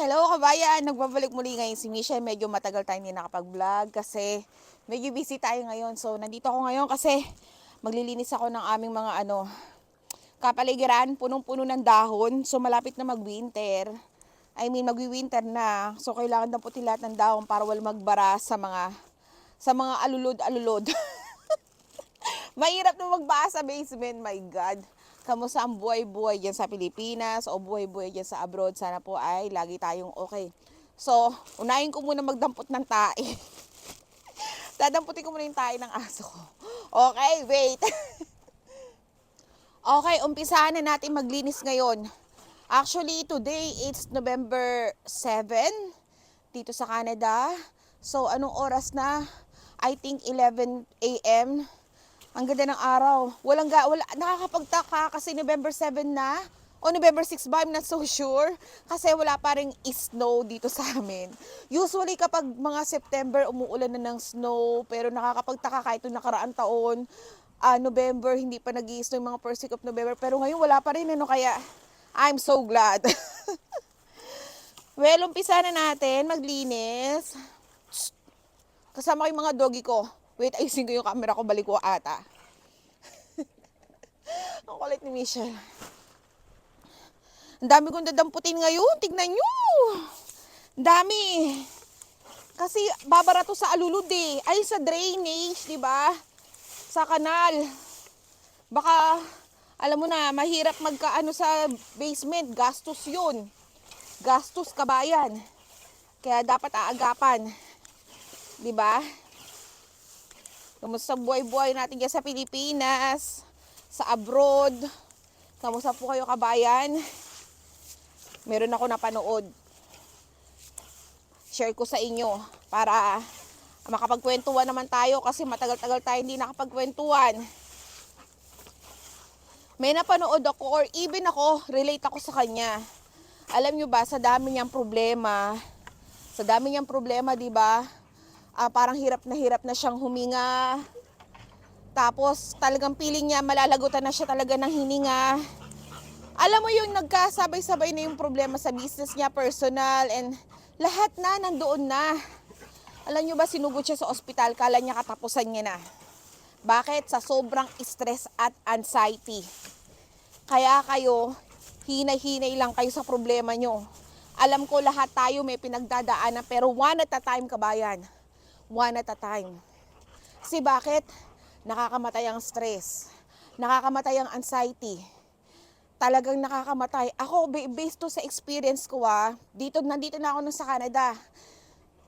Hello kabayan! Nagbabalik muli ngayon si Misha. Medyo matagal tayo hindi nakapag-vlog kasi medyo busy tayo ngayon. So nandito ako ngayon kasi maglilinis ako ng aming mga ano kapaligiran, punong-puno ng dahon. So malapit na mag-winter. I mean magwi-winter na. So kailangan na puti lahat ng dahon para wala magbara sa mga sa mga alulod-alulod. Mahirap na magbasa sa basement, my God. Kamusta ang buhay-buhay dyan sa Pilipinas o buhay-buhay dyan sa abroad? Sana po ay lagi tayong okay. So, unahin ko muna magdampot ng tae. Dadamputin ko muna yung tae ng aso ko. Okay, wait. okay, umpisahan na natin maglinis ngayon. Actually, today it's November 7 dito sa Canada. So, anong oras na? I think 11 a.m. Ang ganda ng araw. Walang ga, wala, nakakapagtaka kasi November 7 na. O November 6 ba? I'm not so sure. Kasi wala pa rin snow dito sa amin. Usually kapag mga September, umuulan na ng snow. Pero nakakapagtaka kahit yung nakaraang taon. ah, November, hindi pa nag snow yung mga first week of November. Pero ngayon wala pa rin. Ano, kaya I'm so glad. well, umpisa na natin maglinis. Kasama ko yung mga doggy ko. Wait, ayusin ko yung camera ko. Balik ko ata. Ang kulit ni Michelle. Ang dami kong dadamputin ngayon. Tignan nyo. Ang dami. Kasi babara to sa alulod eh. Ay, sa drainage, di ba? Sa kanal. Baka, alam mo na, mahirap magkaano sa basement. Gastos yun. Gastos kabayan. Kaya dapat aagapan. Di ba? Kamusta buhay-buhay natin dyan sa Pilipinas, sa abroad. Kamusta po kayo kabayan? Meron ako napanood. Share ko sa inyo para makapagkwentuhan naman tayo kasi matagal-tagal tayo hindi nakapagkwentuhan. May napanood ako or even ako, relate ako sa kanya. Alam nyo ba, sa dami niyang problema, sa dami niyang problema, di ba? Ah, parang hirap na hirap na siyang huminga. Tapos talagang feeling niya malalagutan na siya talaga ng hininga. Alam mo yung nagkasabay-sabay na yung problema sa business niya, personal, and lahat na nandoon na. Alam niyo ba, sinugod siya sa ospital, kala niya katapusan niya na. Bakit? Sa sobrang stress at anxiety. Kaya kayo, hinay-hinay lang kayo sa problema nyo. Alam ko lahat tayo may pinagdadaanan, pero one at a time kabayan one at a time. Kasi bakit? Nakakamatay ang stress. Nakakamatay ang anxiety. Talagang nakakamatay. Ako, ba- based to sa experience ko ah, dito, nandito na ako sa Canada.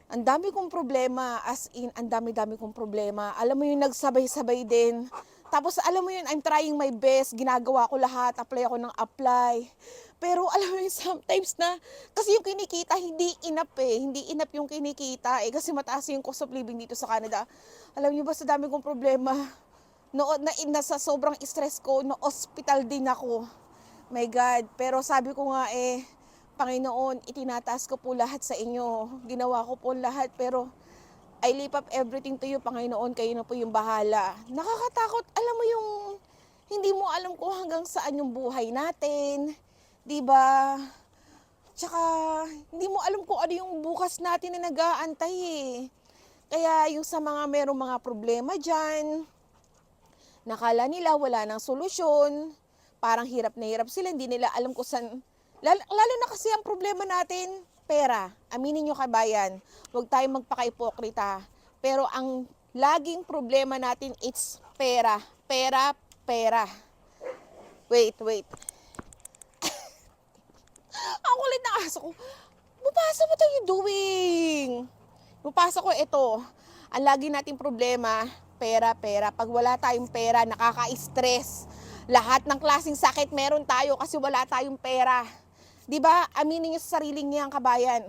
Ang dami kong problema, as in, ang dami-dami kong problema. Alam mo yung nagsabay-sabay din. Tapos alam mo yun, I'm trying my best, ginagawa ko lahat, apply ako ng apply. Pero alam mo yun, sometimes na, kasi yung kinikita, hindi enough eh. Hindi enough yung kinikita eh. Kasi mataas yung cost of living dito sa Canada. Alam niyo ba, sa dami kong problema, noon na, na sa sobrang stress ko, no hospital din ako. My God. Pero sabi ko nga eh, Panginoon, itinataas ko po lahat sa inyo. Ginawa ko po lahat, pero I leave up everything to you, Panginoon. Kayo na po yung bahala. Nakakatakot. Alam mo yung, hindi mo alam kung hanggang saan yung buhay natin. 'Di ba? Tsaka hindi mo alam kung ano yung bukas natin na nag-aantay eh. Kaya yung sa mga merong mga problema diyan, nakala nila wala nang solusyon, parang hirap na hirap sila, hindi nila alam kung saan lalo, lalo na kasi ang problema natin, pera. Aminin nyo kabayan, huwag tayong magpaka-ipokrita. Pero ang laging problema natin, it's pera. Pera, pera. Wait, wait. Ang kulit ng aso ko. Mupasa, what are you doing? Mupasa ko ito. Ang lagi nating problema, pera, pera. Pag wala tayong pera, nakaka-stress. Lahat ng klaseng sakit meron tayo kasi wala tayong pera. 'Di ba? Aminin niyo sa sarili niyo ang kabayan.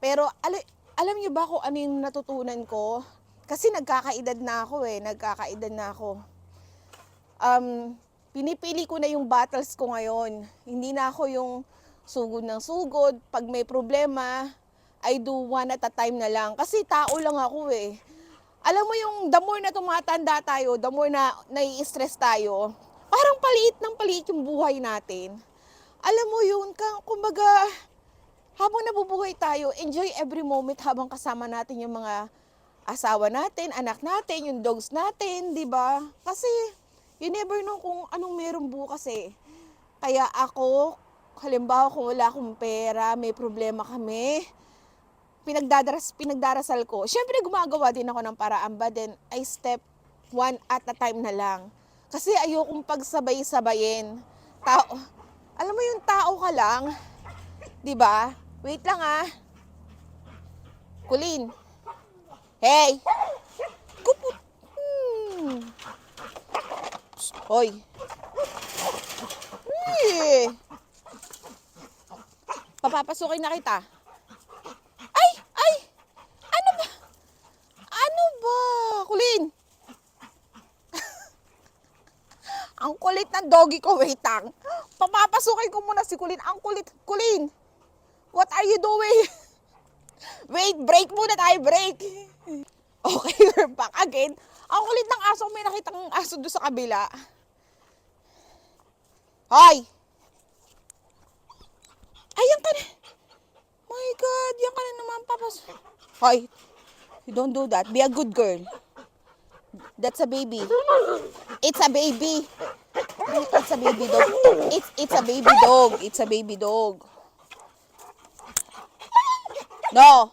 Pero alam, alam niyo ba kung ano yung natutunan ko? Kasi nagkakaedad na ako eh, nagkakaedad na ako. Um, pinipili ko na yung battles ko ngayon. Hindi na ako yung sugod ng sugod. Pag may problema, I do one at a time na lang. Kasi tao lang ako eh. Alam mo yung the more na tumatanda tayo, the more na nai-stress tayo, parang paliit ng paliit yung buhay natin. Alam mo yun, ka, kumbaga, habang nabubuhay tayo, enjoy every moment habang kasama natin yung mga asawa natin, anak natin, yung dogs natin, di ba? Kasi, you never know kung anong meron bukas eh. Kaya ako, halimbawa kung wala akong pera, may problema kami, pinagdadaras, pinagdarasal ko. Siyempre, gumagawa din ako ng paraan, but then I step one at a time na lang. Kasi ayokong pagsabay-sabayin. Tao, alam mo yung tao ka lang, di ba? Wait lang ah. Kulin. Hey! Kuput. Hmm. Hoy. Eh. Papapasukin na kita. Ay! Ay! Ano ba? Ano ba? Kulin! Ang kulit ng doggy ko, wait lang. Papapasukin ko muna si Kulin. Ang kulit, Kulin! What are you doing? Wait, break muna tayo, break. Okay, we're back again. Ang kulit ng aso, may nakitang aso doon sa kabila. Hoy! Ayan ka na. My God, yan ka na naman, papas. Hoy, you don't do that. Be a good girl. That's a baby. It's a baby. It's a baby dog. It's it's a baby dog. It's a baby dog. No.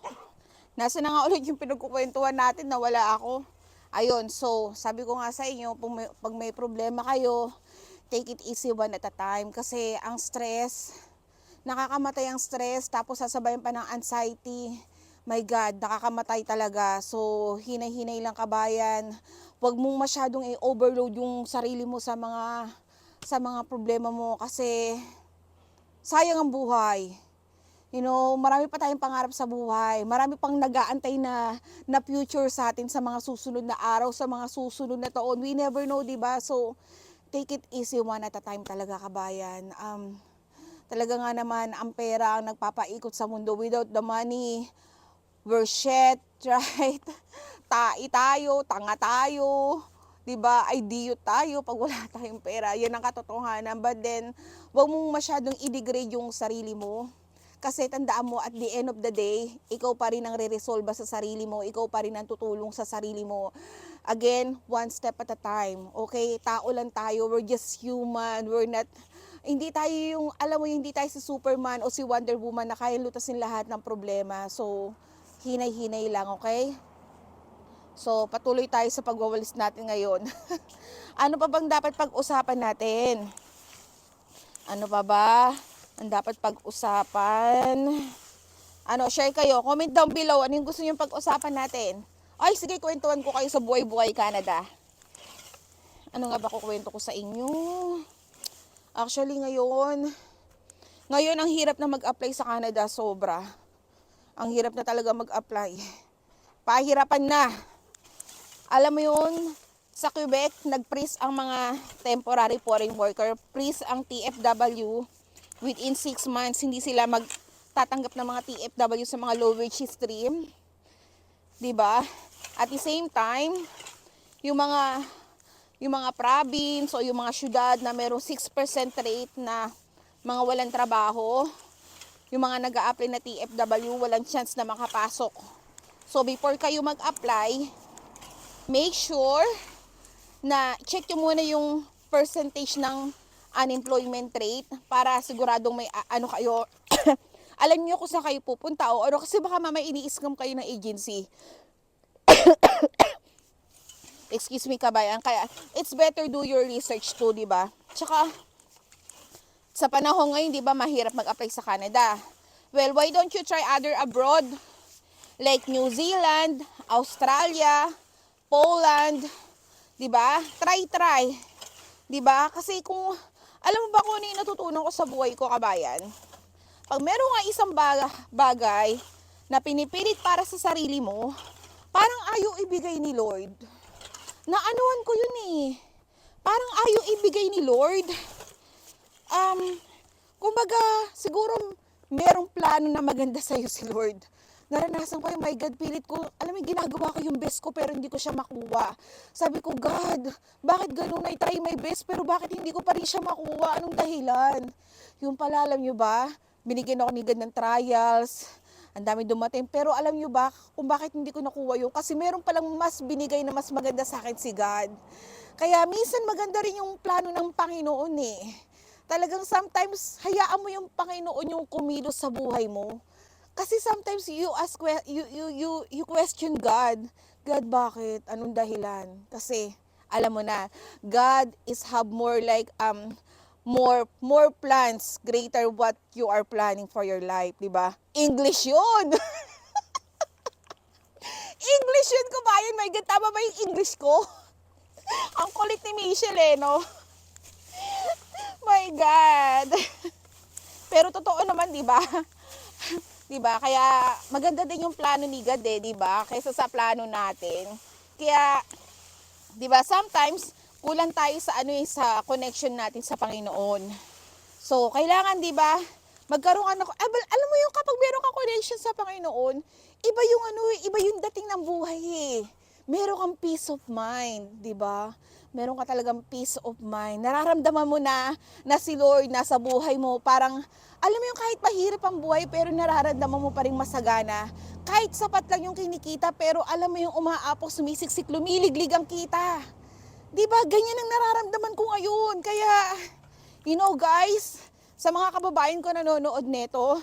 Nasa na nga ulit yung pinagkukwentuhan natin na wala ako. Ayun, so sabi ko nga sa inyo, pag may, pag may problema kayo, take it easy one at a time. Kasi ang stress, nakakamatay ang stress, tapos sasabayan pa ng anxiety. My God, nakakamatay talaga. So, hinay-hinay lang kabayan. Huwag mong masyadong i-overload yung sarili mo sa mga sa mga problema mo kasi sayang ang buhay. You know, marami pa tayong pangarap sa buhay. Marami pang nag-aantay na, na future sa atin sa mga susunod na araw, sa mga susunod na taon. We never know, di ba? So, take it easy one at a time talaga, kabayan. Um, talaga nga naman, ang pera ang nagpapaikot sa mundo. Without the money, we're shit, right? Tai tayo, tanga tayo, 'di ba? Idiot tayo pag wala tayong pera. 'Yan ang katotohanan. But then, wag mong masyadong i-degrade yung sarili mo. Kasi tandaan mo, at the end of the day, ikaw pa rin ang re-resolve sa sarili mo. Ikaw pa rin ang tutulong sa sarili mo. Again, one step at a time. Okay? Tao lang tayo. We're just human. We're not hindi tayo yung, alam mo, hindi tayo si Superman o si Wonder Woman na kaya lutasin lahat ng problema. So, hinay-hinay lang, okay? So, patuloy tayo sa pagwawalis natin ngayon. ano pa bang dapat pag-usapan natin? Ano pa ba? Ang dapat pag-usapan? Ano, share kayo. Comment down below. Ano yung gusto nyo pag-usapan natin? Ay, sige, kwentuhan ko kayo sa buhay-buhay Canada. Ano nga ba kukwento ko sa inyo? Actually, ngayon, ngayon ang hirap na mag-apply sa Canada, sobra. Ang hirap na talaga mag-apply. Pahirapan na. Alam mo yun, sa Quebec, nag-freeze ang mga temporary foreign worker. Freeze ang TFW. Within 6 months, hindi sila magtatanggap ng mga TFW sa mga low wage stream. ba? At the same time, yung mga yung mga province o yung mga syudad na merong 6% rate na mga walang trabaho, yung mga nag apply na TFW, walang chance na makapasok. So before kayo mag-apply, make sure na check nyo muna yung percentage ng unemployment rate para siguradong may ano kayo alam niyo kung saan kayo pupunta o ano kasi baka mamaya ini-scam kayo ng agency excuse me kabayan kaya it's better do your research too di ba tsaka sa panahon ngayon di ba mahirap mag-apply sa Canada well why don't you try other abroad like New Zealand Australia Poland 'di ba? Try try. 'Di ba? Kasi kung alam mo ba kung ano yung natutunan ko sa buhay ko, kabayan? Pag meron nga isang baga, bagay na pinipilit para sa sarili mo, parang ayaw ibigay ni Lord. Naanuhan ko yun eh. Parang ayaw ibigay ni Lord. Um, kumbaga, siguro merong plano na maganda sa'yo si Lord naranasan ko yung my God, pilit ko, alam mo, ginagawa ko yung best ko pero hindi ko siya makuha. Sabi ko, God, bakit ganun? I try my best pero bakit hindi ko pa rin siya makuha? Anong dahilan? Yung pala, alam nyo ba, binigyan ako ni God ng trials, ang dami dumating. Pero alam nyo ba kung bakit hindi ko nakuha yun? Kasi meron palang mas binigay na mas maganda sa akin si God. Kaya minsan maganda rin yung plano ng Panginoon eh. Talagang sometimes hayaan mo yung Panginoon yung kumilos sa buhay mo. Kasi sometimes you ask you you you you question God. God bakit? Anong dahilan? Kasi alam mo na, God is have more like um more more plans greater what you are planning for your life, 'di ba? English 'yun. English 'yun ko ba? My God, tama ba yung English ko? Ang kulit ni Michelle eh, no? My God. Pero totoo naman, 'di ba? 'Di ba? Kaya maganda din yung plano ni God eh, 'di ba? Kaysa sa plano natin. Kaya 'di ba, sometimes kulang tayo sa ano eh, sa connection natin sa Panginoon. So, kailangan 'di ba, magkaroon ka ng ah, alam mo yung kapag meron kang connection sa Panginoon, iba yung ano, eh, iba yung dating ng buhay eh. Meron kang peace of mind, 'di ba? Meron ka talagang peace of mind. Nararamdaman mo na na si Lord nasa buhay mo. Parang alam mo yung kahit mahirap ang buhay pero nararamdaman mo pa rin masagana. Kahit sapat lang yung kinikita pero alam mo yung umaapok, sumisiksik, lumiliglig ang kita. 'Di ba? Ganyan ang nararamdaman ko ngayon. Kaya you know guys, sa mga kababayan ko nanonood nito,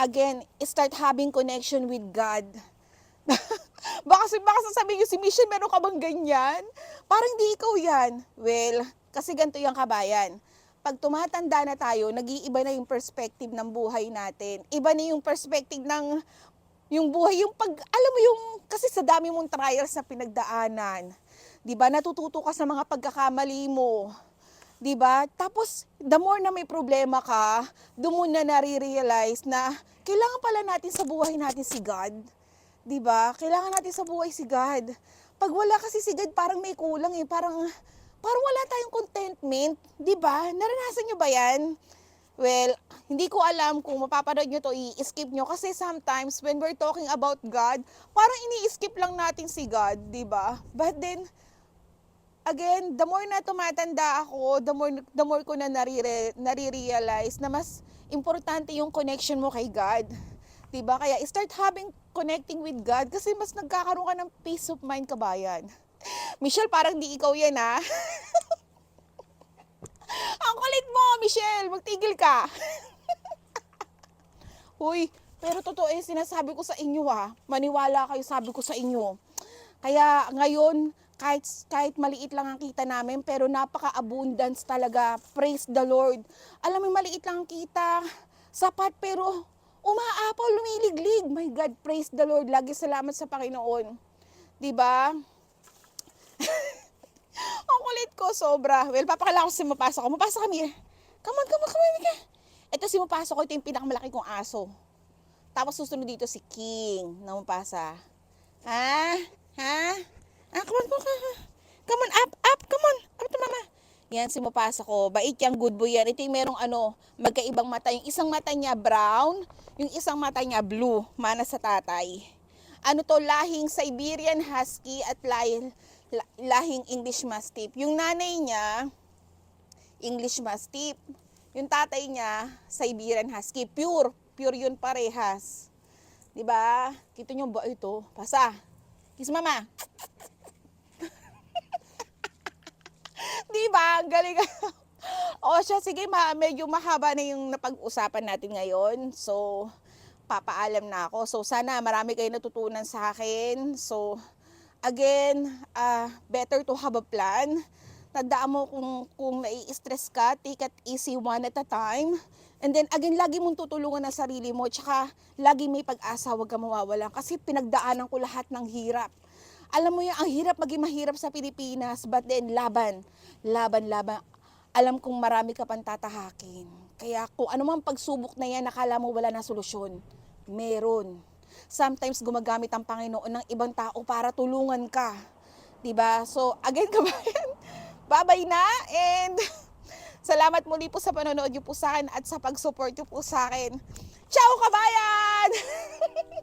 again, start having connection with God. baka, baka sasabihin nyo, si Michelle, meron ka bang ganyan? Parang di ikaw yan. Well, kasi ganito yung kabayan. Pag tumatanda na tayo, nag-iiba na yung perspective ng buhay natin. Iba na yung perspective ng yung buhay, yung pag, alam mo yung, kasi sa dami mong trials na pinagdaanan, di ba, natututo ka sa mga pagkakamali mo, di ba? Tapos, the more na may problema ka, doon mo na nare-realize na kailangan pala natin sa buhay natin si God. Di ba? Kailangan natin sa buhay si God. Pag wala kasi si God, parang may kulang eh. Parang, parang wala tayong contentment. Di ba? Naranasan nyo ba yan? Well, hindi ko alam kung mapapanood nyo to, i-skip nyo. Kasi sometimes, when we're talking about God, parang ini-skip lang natin si God, di ba? But then, again, the more na tumatanda ako, the more, the more ko na narire, nare-realize na mas importante yung connection mo kay God. Diba? Kaya start having connecting with God kasi mas nagkakaroon ka ng peace of mind kabayan. Michelle, parang di ikaw yan ha. Ang kulit mo, Michelle. Magtigil ka. Huy, pero totoo eh, sinasabi ko sa inyo ha. Maniwala kayo, sabi ko sa inyo. Kaya ngayon, kahit, kahit maliit lang ang kita namin, pero napaka-abundance talaga. Praise the Lord. Alam mo, maliit lang ang kita. Sapat, pero umaapaw, lumiliglig. My God, praise the Lord. Lagi salamat sa Panginoon. ba? ang kulit ko, sobra. Well, papakala ko si mapasok ko. Mapasok kami. Come on, come on, come on. Ito si mapasok ko. Ito yung pinakamalaki kong aso. Tapos susunod dito si King na mapasa. Ha? Ha? Ah, come on, come on, come on. Up, up, come on. Up to mama. Yan, si mapasa ko. Bait yung good boy yan. Ito yung merong ano, magkaibang mata. Yung isang mata niya brown, yung isang mata niya blue. Mana sa tatay. Ano to, lahing Siberian Husky at lahing, la- lahing English Mastiff. Yung nanay niya, English Mastiff. Yung tatay niya, Siberian Husky. Pure. Pure yun parehas. 'Di ba? Kita niyo ba ito? Pasa. Kiss mama. 'Di ba? Ang Galing. o siya, sige, ma, medyo mahaba na yung napag-usapan natin ngayon. So, papaalam na ako. So, sana marami kayo natutunan sa akin. So, again, ah, better to have a plan. Tandaan mo kung, kung nai-stress ka, take it easy one at a time. And then, again, lagi mong tutulungan ang sarili mo. Tsaka, lagi may pag-asa, huwag ka mawawalan. Kasi pinagdaanan ko lahat ng hirap. Alam mo yan, ang hirap maging mahirap sa Pilipinas. But then, laban. Laban, laban. Alam kong marami ka pang tatahakin. Kaya kung ano mang pagsubok na yan, nakala mo wala na solusyon. Meron. Sometimes gumagamit ang Panginoon ng ibang tao para tulungan ka. 'Di ba? So, again, kabayan, babay na and salamat muli po sa panonood niyo po sa akin at sa pag-support niyo po sa akin. Ciao, kabayan!